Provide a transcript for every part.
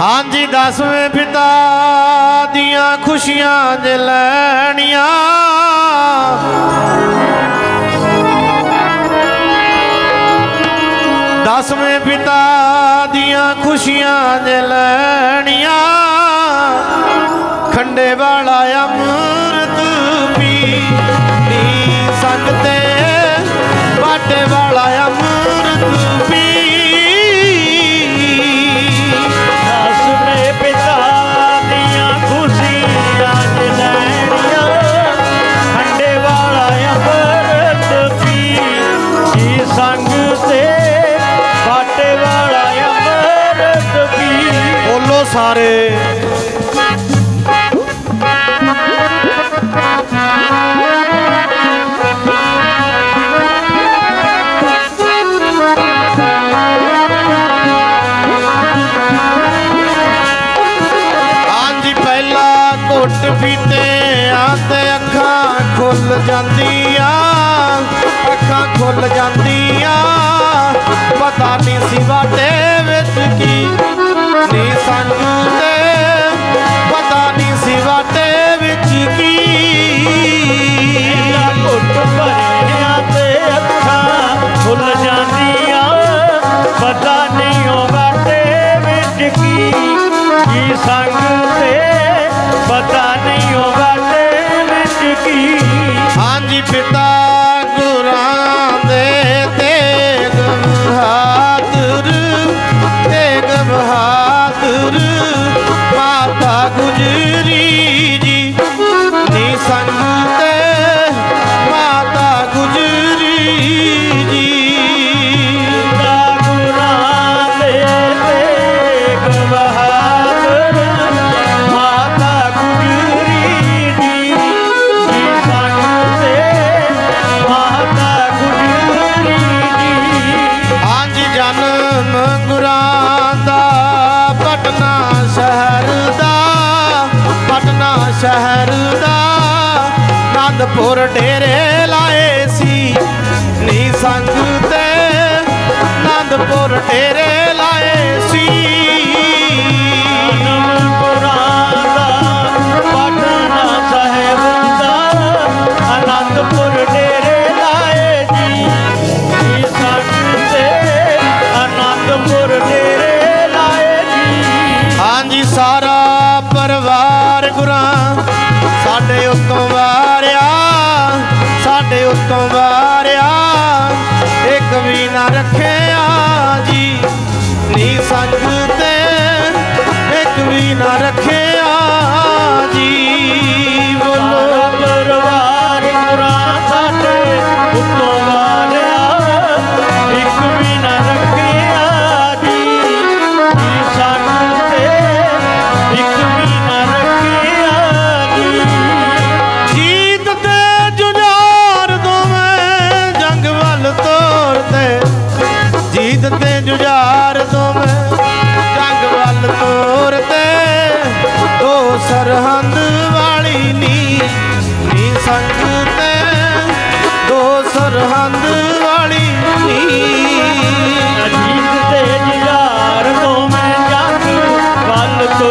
ਹਾਂਜੀ, ਦਸਵੇਂ ਪਿਤਾ ਦੀਆਂ ਖੁਸ਼ੀਆਂ ਜ ਲੈਣੀਆਂ। ਦਸਵੇਂ ਪਿਤਾ ਦੀਆਂ ਖੁਸ਼ੀਆਂ ਜ ਲੈਣੀਆਂ। ਖੰਡੇ ਵਾਲਾ ਅੰਮ੍ਰਿਤ ਸਾਰੇ। ਘੁੱਟ ਪੀਤੇ ਅੱਖਾਂ ਖੁੱਲ ਜਾਂਦੀਆਂ ਅੱਖਾਂ ਖੁੱਲ ਜਾਂਦੀਆਂ। ਪਤਾ ਨਹੀਂ ਸੀ ਵਾਟੇ Capeta. ਪੁਰ ਡੇਰੇ ਲਾਏ ਸੀ। ਨੀ ਸੰਗ ਤੇ ਆਨੰਦਪੁਰ ਡੇਰੇ ਲਾਏ ਸੀ। ਆਨੰਦਪੁਰਾ ਸਾਹਿਬ ਦਾ ਆਨੰਦਪੁਰ ਡੇਰੇ ਲਾਏ ਜੀ ਨੀ ਸੰਗ ਤੇ ਆਨੰਦਪੁਰ ਡੇਰੇ ਲਾਏ ਜੀ ਹਾਂਜੀ, ਸਾਰਾ ਪਰਿਵਾਰ ਗੁਰਾਂ ਉਤੋਂ ਵਾਰਿਆ ਇੱਕ ਵੀ ਨਾ ਰੱਖਿਆ ਜੀ। ਨੀ ਸੱਚ ਤੇ ਇੱਕ ਵੀ ਨਾ ਰੱਖ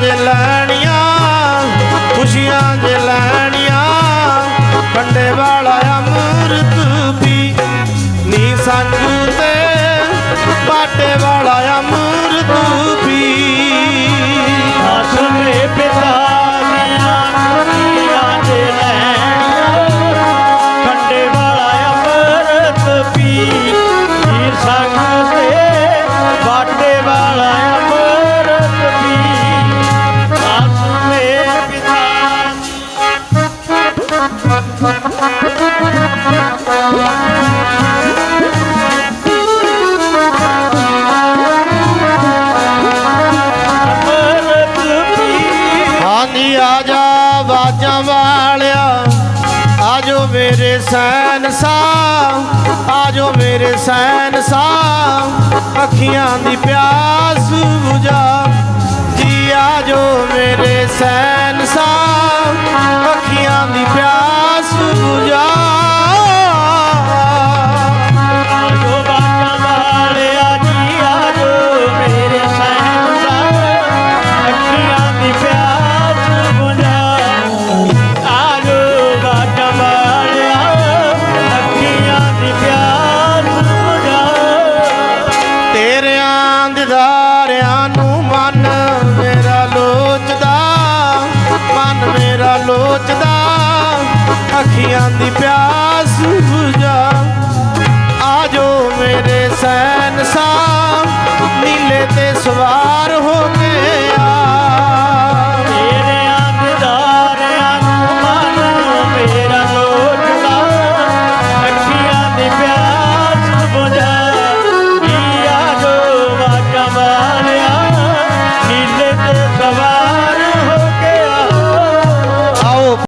ਜੇ ਲੈਣੀਆਂ ਖੁਸ਼ੀਆਂ ਜੇ ਕੰਡੇ ਵਾਲਾ ਅਮਰਤ ਮੇਰੇ ਸੈਨ ਸਾਹ ਆਜੋ ਮੇਰੇ ਸੈਨ ਸਾਹ, ਅੱਖੀਆਂ ਦੀ ਪਿਆਸ ਬੁਝਾ। ਜੀ ਆਜੋ ਮੇਰੇ ਸੈਨ ਸਾਹ, ਅੱਖੀਆਂ ਦੀ ਅੱਖੀਆਂ ਦੀ ਪਿਆਸ ਬੁਝਾ ਆਜੋ ਮੇਰੇ ਸੈਨ ਸਾਹਿਬ ਨੀਲੇ ਤੇ ਸਵਾਰ ਹੋ ਕੇ